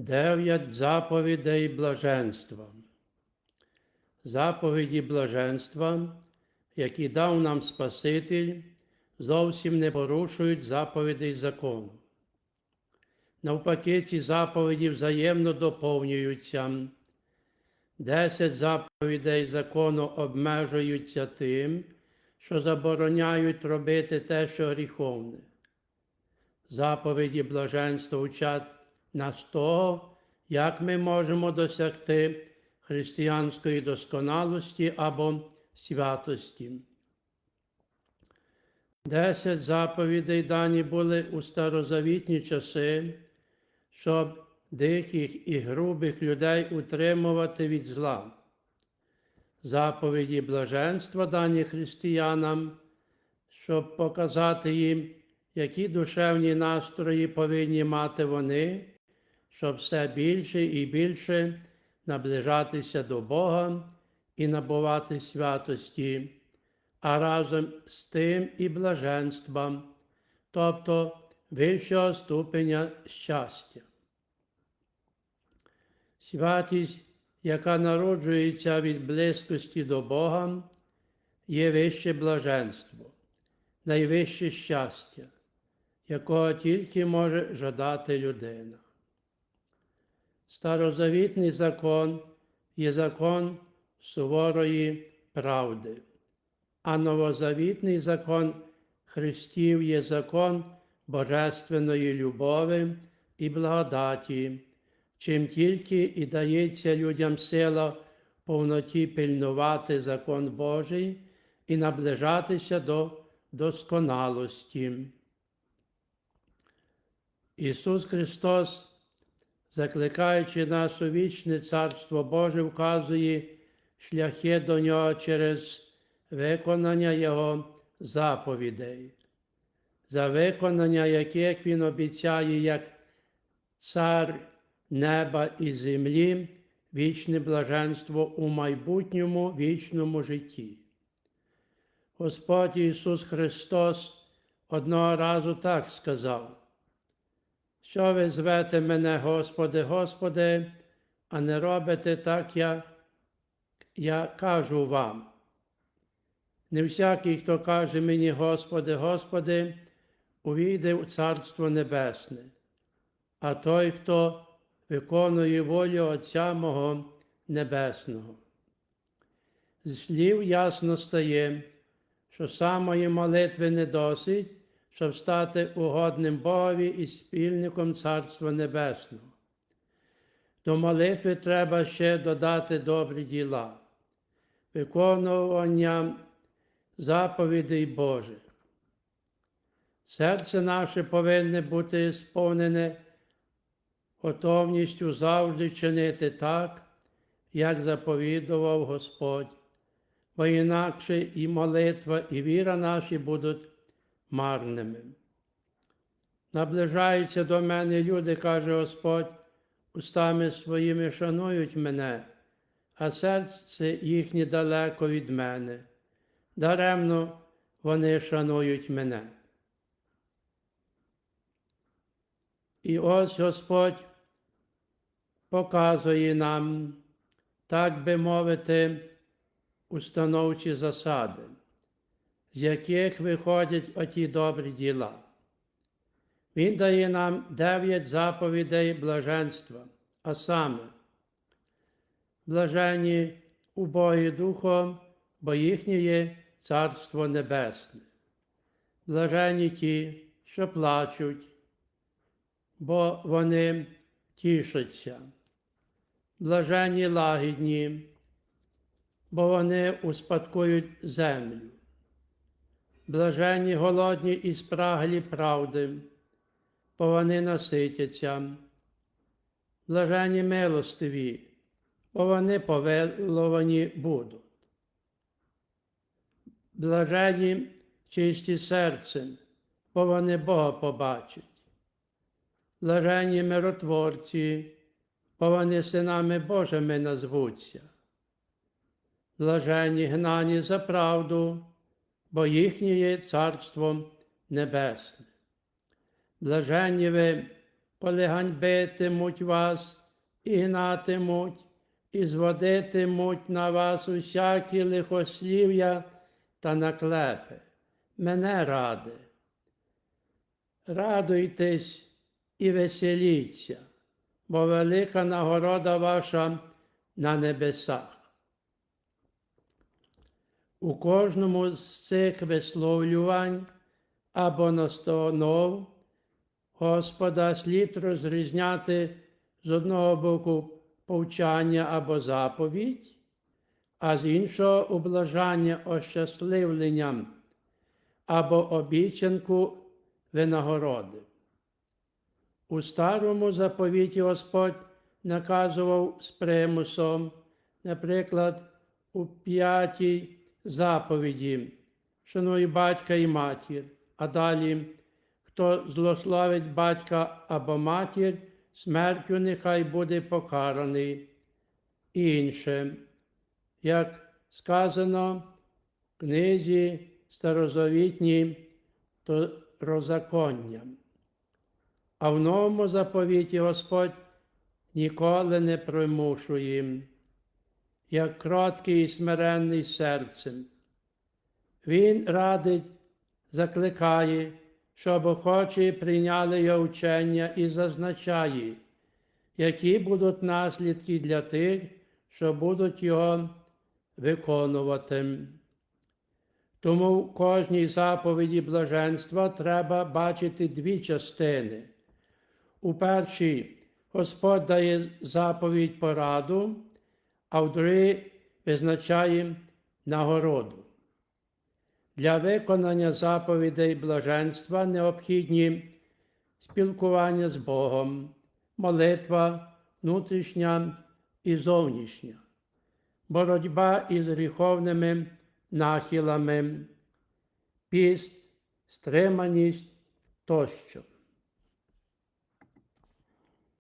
Дев'ять заповідей блаженства. Заповіді блаженства, які дав нам Спаситель, зовсім не порушують заповідей закону. Навпаки, ці заповіді взаємно доповнюються. Десять заповідей закону обмежуються тим, що забороняють робити те, що гріховне. Заповіді блаженства учать нас того, як ми можемо досягти християнської досконалості або святості. Десять заповідей дані були у старозавітні часи, щоб диких і грубих людей утримувати від зла. Заповіді блаженства дані християнам, щоб показати їм, які душевні настрої повинні мати вони, щоб все більше і більше наближатися до Бога і набувати святості, а разом з тим і блаженства, тобто вищого ступеня щастя. Святість, яка народжується від близькості до Бога, є вище блаженство, найвище щастя, якого тільки може жадати людина. Старозавітний закон є закон суворої правди, а новозавітний закон Христів є закон божественної любові і благодаті, чим тільки і дається людям сила повноті пильнувати закон Божий і наближатися до досконалості. Ісус Христос закликаючи нас у вічне Царство Боже, вказує шляхи до нього через виконання Його заповідей, за виконання яких Він обіцяє як цар неба і землі, вічне блаженство у майбутньому вічному житті. Господь Ісус Христос одного разу так сказав що ви звете мене, Господи, Господи, а не робите так, як я кажу вам. Не всякий, хто каже мені, Господи, Господи, увійде в Царство Небесне, а той, хто виконує волю Отця Мого Небесного. З слів ясно стає, що самої молитви не досить, щоб стати угодним Богові і спільником Царства Небесного. До молитви треба ще додати добрі діла, виконування заповідей Божих. Серце наше повинне бути сповнене готовністю завжди чинити так, як заповідував Господь, бо інакше і молитва, і віра наші будуть марними. Наближаються до мене люди, каже Господь, устами своїми шанують мене, а серце їхнє далеко від мене. Даремно вони шанують мене. І ось Господь показує нам, так би мовити, установчі засади з яких виходять оті добрі діла. Він дає нам дев'ять заповідей блаженства, а саме, блаженні убогі духом, бо їхнє Царство Небесне, блаженні ті, що плачуть, бо вони тішаться, блаженні лагідні, бо вони успадкують землю блаженні голодні і спраглі правди, бо вони наситяться, блаженні милостиві, бо вони повеловані будуть. Блаженні чисті серцем, бо вони Бога побачать. Блаженні миротворці, бо вони синами Божими назвуться. Блаженні гнані за правду, бо їхнє є Царство Небесне. Блаженні ви, коли ганьбитимуть вас і гнатимуть, і зводитимуть на вас усякі лихослів'я та наклепи. Мене ради. Радуйтесь і веселіться, бо велика нагорода ваша на небесах. У кожному з цих висловлювань або настанов Господа слід розрізняти з одного боку повчання або заповідь, а з іншого облажання ощасливленням або обіцянку винагороди. У старому заповіті Господь наказував з примусом, наприклад, у п'ятій заповіді, шануй батька і матір, а далі, хто злословить батька або матір, смертю нехай буде покараний. І інше, як сказано в книзі старозавітній, то розаконням. А в новому заповіті Господь ніколи не примушує, як кроткий і смиренний серцем. Він радить, закликає, щоб охочі прийняли його вчення і зазначає, які будуть наслідки для тих, що будуть його виконувати. Тому в кожній заповіді блаженства треба бачити дві частини. У першій Господь дає заповідь пораду, а в другій визначає нагороду. Для виконання заповідей блаженства необхідні спілкування з Богом, молитва внутрішня і зовнішня, боротьба із гріховними нахилами, піст, стриманість тощо.